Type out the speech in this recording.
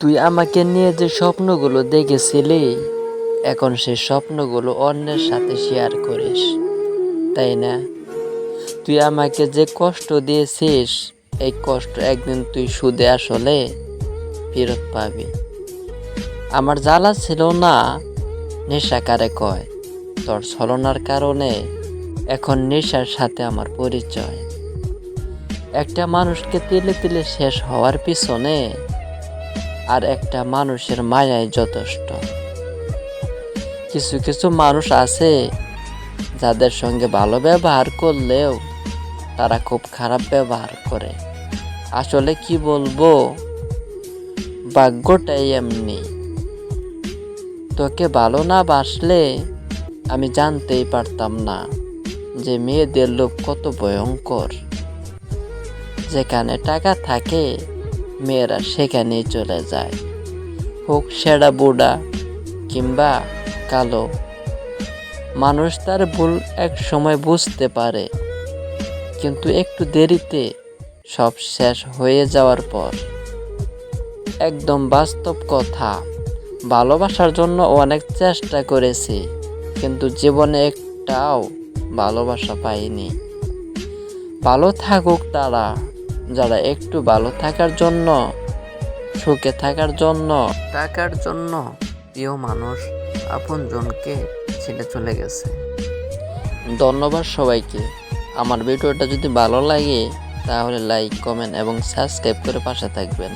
তুই আমাকে নিয়ে যে স্বপ্নগুলো দেখেছিলি, এখন সে স্বপ্নগুলো অন্যের সাথে শেয়ার করিস, তাই না? তুই আমাকে যে কষ্ট দিয়েছিস, এই কষ্ট একদিন তুই সুদে আসলে ফেরত পাবি। আমার জ্বালা ছিল না নেশাকারে কয়? তোর ছলনার কারণে এখন নেশার সাথে আমার পরিচয়। একটা মানুষকে তিলে তিলে শেষ হওয়ার পিছনে আর একটা মানুষের মায়াই যথেষ্ট। কিছু কিছু মানুষ আছে যাদের সঙ্গে ভালো ব্যবহার করলেও তারা খুব খারাপ ব্যবহার করে। আসলে কি বলব? ভাগ্যটাই এমনি। তোকে ভালো না বাসলে আমি জানতেই পারতাম না যে মেয়েদের লোভ কত ভয়ঙ্কর। যেখানে টাকা থাকে মেয়েরা সেখানেই চলে যায়। হোক সেরা বুড়া কিংবা কালো, মানুষ তার ভুল এক সময় বুঝতে পারে, কিন্তু একটু দেরিতে সব শেষ হয়ে যাওয়ার পর। একদম বাস্তব কথা, ভালোবাসার জন্য অনেক চেষ্টা করেছি, কিন্তু জীবনে একটাও ভালোবাসা পাইনি। ভালো থাকুক তারা যারা একটু ভালো থাকার জন্য সুখে থাকার জন্য টাকার জন্য প্রিয় মানুষ আপনজনকে ছেড়ে চলে গেছে। ধন্যবাদ সবাইকে। আমার ভিডিওটা যদি ভালো লাগে তাহলে লাইক কমেন্ট এবং সাবস্ক্রাইব করে পাশে থাকবেন।